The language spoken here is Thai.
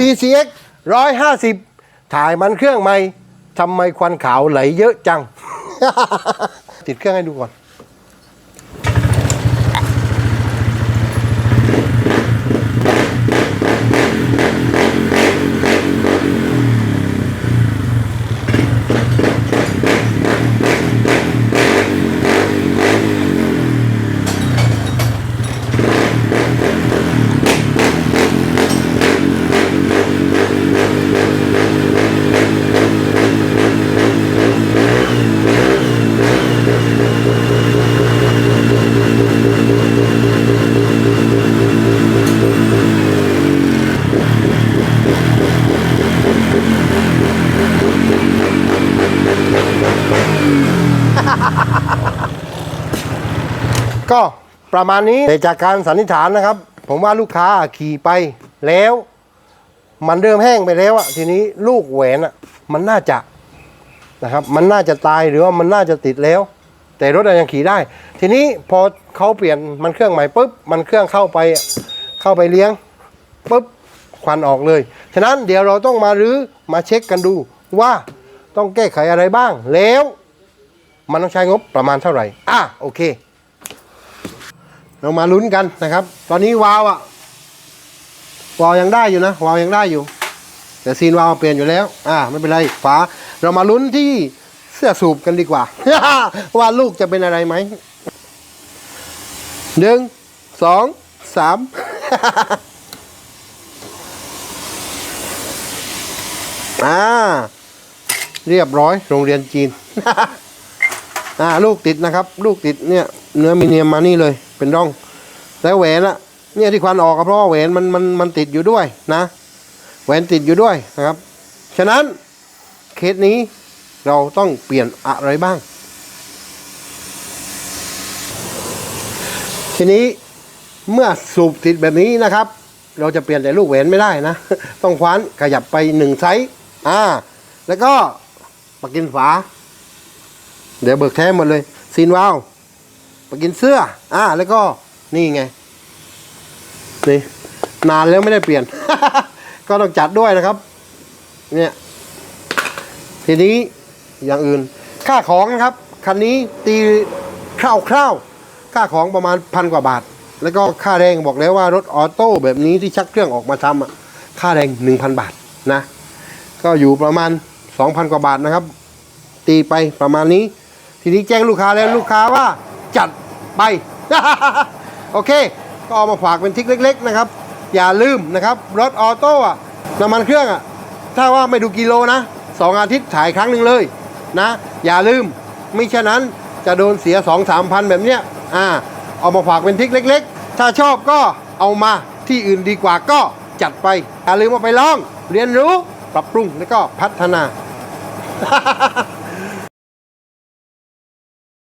PCX 150 ถ่ายมันเครื่องใหม่ทำไมควันขาวไหลเยอะจัง ติดเครื่องให้ดูก่อน ก็ประมาณนี้แต่จากการสันนิษฐานนะครับ ผมว่าลูกค้าขี่ไปแล้ว มันเริ่มแห้งไปแล้วอะทีนี้ลูกแหวนอะมันน่าจะนะครับ มันน่าจะตายหรือว่ามันน่าจะติดแล้ว แต่รถยังขี่ได้ ทีนี้พอเขาเปลี่ยนมันเครื่องใหม่ปุ๊บมันเครื่องเข้าไปเข้าไปเลี้ยงปุ๊บควันออกเลย ฉะนั้นเดี๋ยวเราต้องมารื้อมาเช็คกันดูว่าต้องแก้ไขอะไรบ้าง แล้วมันต้องใช้งบประมาณเท่าไหร่ อะโอเค เรามาลุ้นกันนะครับ ตอนนี้วาล์วอะวาล์วยังได้อยู่นะวาล์วยังได้อยู่ แต่ซีนวาล์วเปลี่ยนอยู่แล้ว อ่าไม่เป็นไรฝาเรามาลุ้นที่ สื้อสูบกันดีกว่า ว่าลูกจะเป็นอะไรไหมหนึ่งสองสามอ่า เรียบร้อยโรงเรียนจีน อ่า ลูกติดนะครับ ลูกติดเนี่ย เนื้อมีเนียมมานี่เลย เป็นร่อง แล้วแหวนอะเนี่ยที่ควันออกก็เพราะว่าแหวนมันมันมันติดอยู่ด้วยนะ แหวนติดอยู่ด้วยนะครับ ฉะนั้นเคสนี้ เราต้องเปลี่ยนอะไรบ้าง ทีนี้เมื่อสูบติดแบบนี้นะครับ เราจะเปลี่ยนแต่ลูกแหวนไม่ได้นะ ต้องคว้านขยับไปหนึ่งไซส์อ่า แล้วก็ปากกินฝา เดี๋ยวเบิกแท้หมดเลย ซีนวาวปากกินเสื้อ อ่า แล้วก็นี่ไงนี่นานแล้วไม่ได้เปลี่ยน ก็ต้องจัดด้วยนะครับ เนี่ย ทีนี้ อย่างอื่น ค่าของนะครับ คันนี้ตีคร่าวๆค่าของประมาณพันกว่าบาท แล้วก็ค่าแรงบอกแล้วว่ารถออโต้แบบนี้ที่ชักเครื่องออกมาทำอะค่าแรงหนึ่งพันบาทนะ ก็อยู่ประมาณสองพันกว่าบาทนะครับ ตีไปประมาณนี้ ทีนี้แจ้งลูกค้าแล้วลูกค้าว่าจัดไป โอเค ก็เอามาฝากเป็นทิกเล็ก ๆ นะครับ อย่าลืมนะครับ รถออโต้อะน้ำมันเครื่องอะถ้าว่าไม่ดูกิโลนะสองอาทิตย์ถ่ายครั้งหนึ่งเลย นะ อย่าลืมไม่ฉะนั้นจะโดนเสียสองสามพันแบบเนี้ยอ่าเอามาฝากเป็นทิกเล็ก ๆ ถ้าชอบก็เอามาที่อื่นดีกว่าก็จัดไป อย่าลืมมาไปลอง เรียนรู้ปรับปรุงแล้วก็พัฒนา